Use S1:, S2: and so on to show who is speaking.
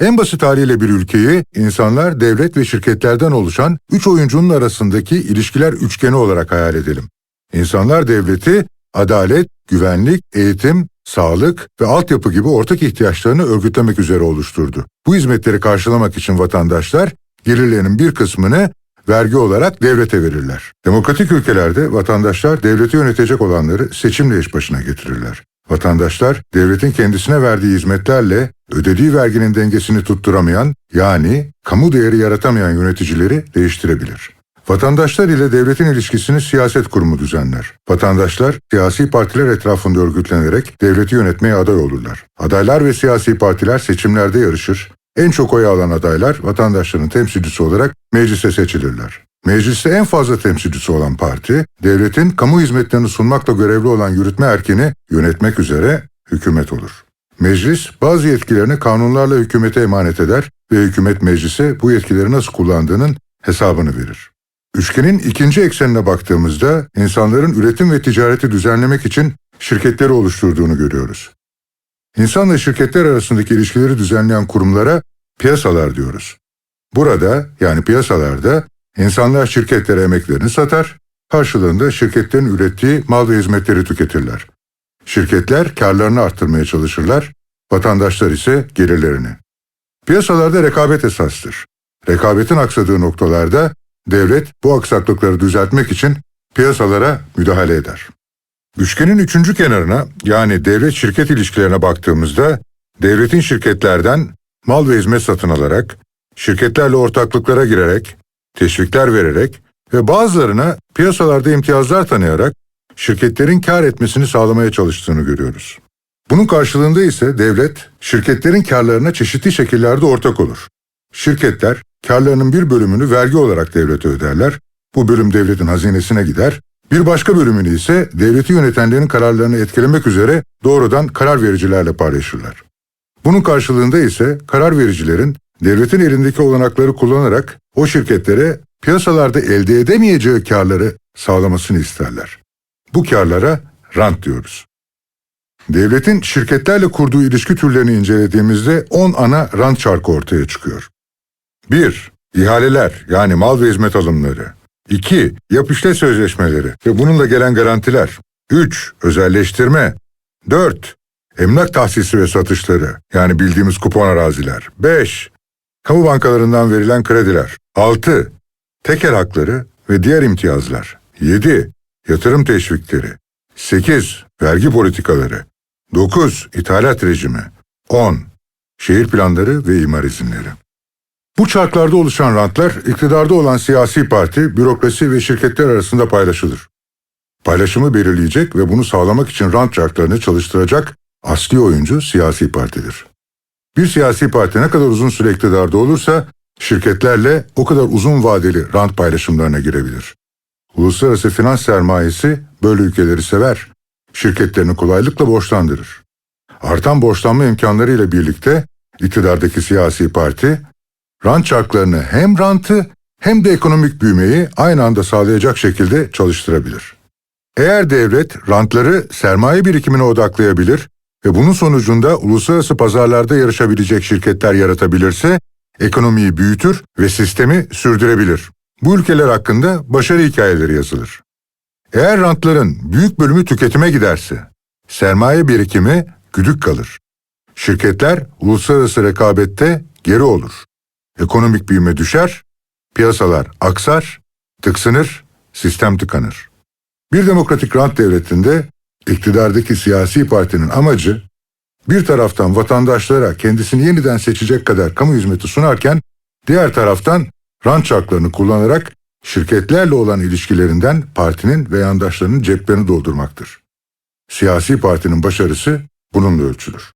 S1: En basit haliyle bir ülkeyi insanlar, devlet ve şirketlerden oluşan üç oyuncunun arasındaki ilişkiler üçgeni olarak hayal edelim. İnsanlar devleti adalet, güvenlik, eğitim, sağlık ve altyapı gibi ortak ihtiyaçlarını örgütlemek üzere oluşturdu. Bu hizmetleri karşılamak için vatandaşlar gelirlerinin bir kısmını vergi olarak devlete verirler. Demokratik ülkelerde vatandaşlar devleti yönetecek olanları seçimle iş başına getirirler. Vatandaşlar devletin kendisine verdiği hizmetlerle ödediği verginin dengesini tutturamayan yani kamu değeri yaratamayan yöneticileri değiştirebilir. Vatandaşlar ile devletin ilişkisini siyaset kurumu düzenler. Vatandaşlar siyasi partiler etrafında örgütlenerek devleti yönetmeye aday olurlar. Adaylar ve siyasi partiler seçimlerde yarışır. En çok oy alan adaylar vatandaşların temsilcisi olarak meclise seçilirler. Mecliste en fazla temsilcisi olan parti, devletin kamu hizmetlerini sunmakla görevli olan yürütme erkini yönetmek üzere hükümet olur. Meclis bazı yetkilerini kanunlarla hükümete emanet eder ve hükümet meclise bu yetkileri nasıl kullandığının hesabını verir. Üçgenin ikinci eksenine baktığımızda insanların üretim ve ticareti düzenlemek için şirketleri oluşturduğunu görüyoruz. İnsanla şirketler arasındaki ilişkileri düzenleyen kurumlara piyasalar diyoruz. Burada yani piyasalarda insanlar şirketlere emeklerini satar, karşılığında şirketlerin ürettiği mal ve hizmetleri tüketirler. Şirketler karlarını arttırmaya çalışırlar, vatandaşlar ise gelirlerini. Piyasalarda rekabet esastır. Rekabetin aksadığı noktalarda devlet bu aksaklıkları düzeltmek için piyasalara müdahale eder. Üçgenin üçüncü kenarına yani devlet-şirket ilişkilerine baktığımızda devletin şirketlerden mal ve hizmet satın alarak, şirketlerle ortaklıklara girerek, teşvikler vererek ve bazılarına piyasalarda imtiyazlar tanıyarak şirketlerin kar etmesini sağlamaya çalıştığını görüyoruz. Bunun karşılığında ise devlet şirketlerin karlarına çeşitli şekillerde ortak olur. Şirketler karlarının bir bölümünü vergi olarak devlete öderler. Bu bölüm devletin hazinesine gider. Bir başka bölümünü ise devleti yönetenlerin kararlarını etkilemek üzere doğrudan karar vericilerle paylaşırlar. Bunun karşılığında ise karar vericilerin devletin elindeki olanakları kullanarak o şirketlere piyasalarda elde edemeyeceği karları sağlamasını isterler. Bu karlara rant diyoruz. Devletin şirketlerle kurduğu ilişki türlerini incelediğimizde 10 ana rant çarkı ortaya çıkıyor. 1. İhaleler yani mal ve hizmet alımları. 2. Yap sözleşmeleri ve bununla gelen garantiler. 3. Özelleştirme. 4. Emlak tahsisi ve satışları yani bildiğimiz kupon araziler. 5. Kamu bankalarından verilen krediler. 6. Tekel hakları ve diğer imtiyazlar. 7. Yatırım teşvikleri. 8. Vergi politikaları. 9. İthalat rejimi. 10. Şehir planları ve imar izinleri. Bu çarklarda oluşan rantlar iktidarda olan siyasi parti, bürokrasi ve şirketler arasında paylaşılır. Paylaşımı belirleyecek ve bunu sağlamak için rant çarklarını çalıştıracak asli oyuncu siyasi partidir. Bir siyasi parti ne kadar uzun süre iktidarda olursa şirketlerle o kadar uzun vadeli rant paylaşımlarına girebilir. Uluslararası finans sermayesi böyle ülkeleri sever, şirketlerini kolaylıkla borçlandırır. Artan borçlanma imkanlarıyla birlikte iktidardaki siyasi parti rant çarklarını hem rantı hem de ekonomik büyümeyi aynı anda sağlayacak şekilde çalıştırabilir. Eğer devlet rantları sermaye birikimine odaklayabilir ve bunun sonucunda uluslararası pazarlarda yarışabilecek şirketler yaratabilirse ekonomiyi büyütür ve sistemi sürdürebilir. Bu ülkeler hakkında başarı hikayeleri yazılır. Eğer rantların büyük bölümü tüketime giderse sermaye birikimi güdük kalır. Şirketler uluslararası rekabette geri olur. Ekonomik büyüme düşer, piyasalar aksar, tıksınır, sistem tıkanır. Bir demokratik rant devletinde iktidardaki siyasi partinin amacı bir taraftan vatandaşlara kendisini yeniden seçecek kadar kamu hizmeti sunarken diğer taraftan rant çarklarını kullanarak şirketlerle olan ilişkilerinden partinin ve yandaşlarının ceplerini doldurmaktır. Siyasi partinin başarısı bununla ölçülür.